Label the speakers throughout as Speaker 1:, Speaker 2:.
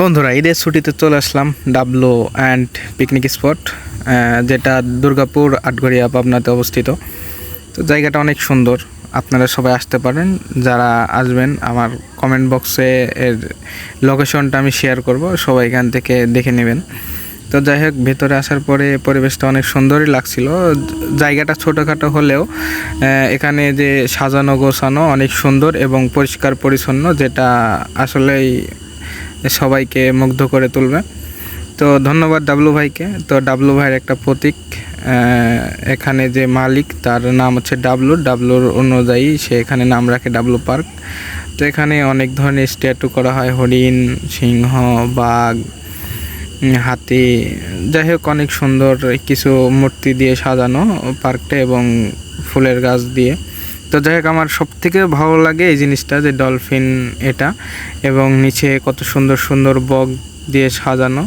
Speaker 1: বন্ধুরা, ঈদের ছুটিতে চলে আসলাম ডাবলো অ্যান্ড পিকনিক স্পট যেটা দুর্গাপুর, আটঘরিয়া, পাবনাতে অবস্থিত। তো জায়গাটা অনেক সুন্দর, আপনারা সবাই আসতে পারেন। যারা আসবেন, আমার কমেন্ট বক্সে এর লোকেশনটা আমি শেয়ার করব, সবাই এখান থেকে দেখে নেবেন। তো যাই হোক, ভেতরে আসার পরে পরিবেশটা অনেক সুন্দরই লাগছিল। জায়গাটা ছোটোখাটো হলেও এখানে যে সাজানো গোছানো অনেক সুন্দর এবং পরিষ্কার পরিচ্ছন্ন যেটা আসলেই সবাইকে মুগ্ধ করে তুলবে। তো ধন্যবাদ ডাবলু ভাইকে। তো ডাবলু ভাইয়ের একটা প্রতীক এখানে যে মালিক, তার নাম হচ্ছে ডাবলু ডাবলুর অনুযায়ী সে এখানে নাম রাখে ডাবলু পার্ক তো এখানে অনেক ধরনের স্ট্যাটু করা হয়, হরিণ, সিংহ, বাঘ হাতি, যাই হোক, অনেক সুন্দর কিছু মূর্তি দিয়ে সাজানো পার্কটা এবং ফুলের গাছ দিয়ে। তো যাই হোক, আমার সব থেকে ভালো লাগে এই জিনিসটা যে ডলফিন এটা এবং নিচে কত সুন্দর সুন্দর বগ দিয়ে সাজানো,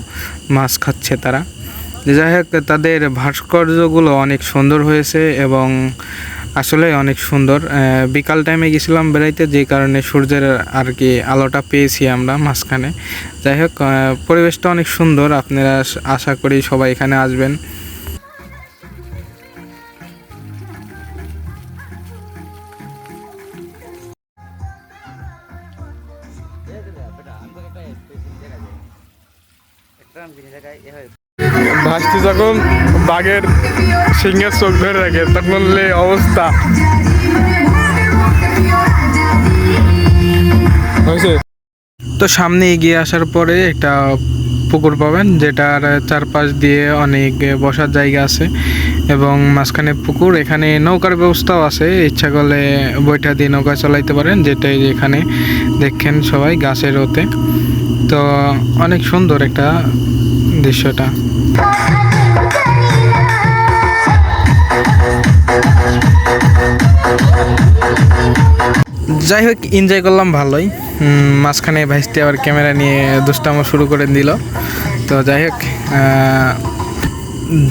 Speaker 1: মাছ খাচ্ছে তারা। যাই হোক, তাদের ভাস্কর্যগুলো অনেক সুন্দর হয়েছে এবং আসলে অনেক সুন্দর। বিকাল টাইমে গেছিলাম বেড়াইতে, যে কারণে সূর্যের আর কি আলোটা পেয়েছি আমরা মাঝখানে। যাই হোক পরিবেশটা অনেক সুন্দর, আপনারা আশা করি সবাই এখানে আসবেন।
Speaker 2: ভাসতে যখন বাঘের সিংহের চোখ ধরে রাখে তখন লে অবস্থা। হয়েছে?
Speaker 1: তো সামনে এগিয়ে আসার পরে একটা পুকুর পাবেন যেটার চারপাশ দিয়ে অনেক বসার জায়গা আছে এবং মাঝখানে পুকুর। এখানে নৌকার ব্যবস্থাও আছে ইচ্ছা করলে বইটা দিয়ে নৌকা চালাইতে পারেন যেটা এই যে এখানে দেখেন সবাই গাছের ওতে। তো অনেক সুন্দর একটা দৃশ্যটা। যাই হোক এনজয় করলাম ভালোই। মাঝখানে ভাইসটি আবার ক্যামেরা নিয়ে দুষ্টামো শুরু করে দিল। তো যাই হোক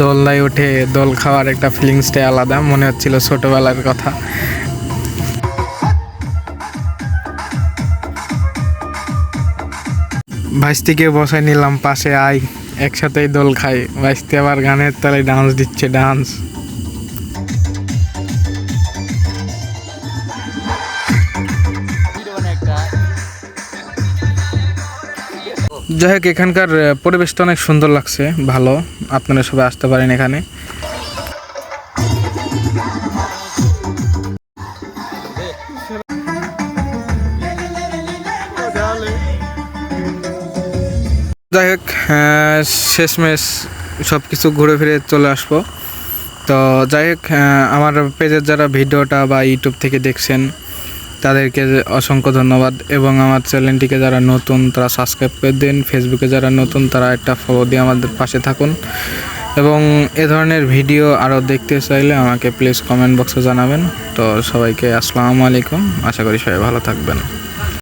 Speaker 1: দোলনায় উঠে দোল খাওয়ার একটা ফিলিংসটাই আলাদা। মনে হচ্ছিল ছোটোবেলার কথা। ভাইস্তিকে বসাই নিলাম, পাশে আই, একসাথেই দোল খাই। ভাইস্তি আবার গানের তালে ডান্স দিচ্ছে ডান্স যাই হোক, এখানকার পরিবেশটা অনেক সুন্দর লাগছে, ভালো। আপনারা সবাই আসতে পারেন এখানে। যাই হোক আহ, শেষমেশ সব কিছু ঘুরে ফিরে চলে আসব। তো যাই হোক আমার পেজের যারা ভিডিওটা বা ইউটিউব থেকে দেখছেন তাদেরকে অসংখ্য ধন্যবাদ এবং আমার চ্যানেলটিকে যারা নতুন তারা সাবস্ক্রাইব করে দিন। ফেসবুকে যারা নতুন তারা একটা ফলো দিয়ে আমাদের পাশে থাকুন। এবং এ ধরনের ভিডিও আরও দেখতে চাইলে আমাকে প্লিজ কমেন্ট বক্সে জানাবেন। তো সবাইকে আসসালামু আলাইকুম। আশা করি সবাই ভালো থাকবেন।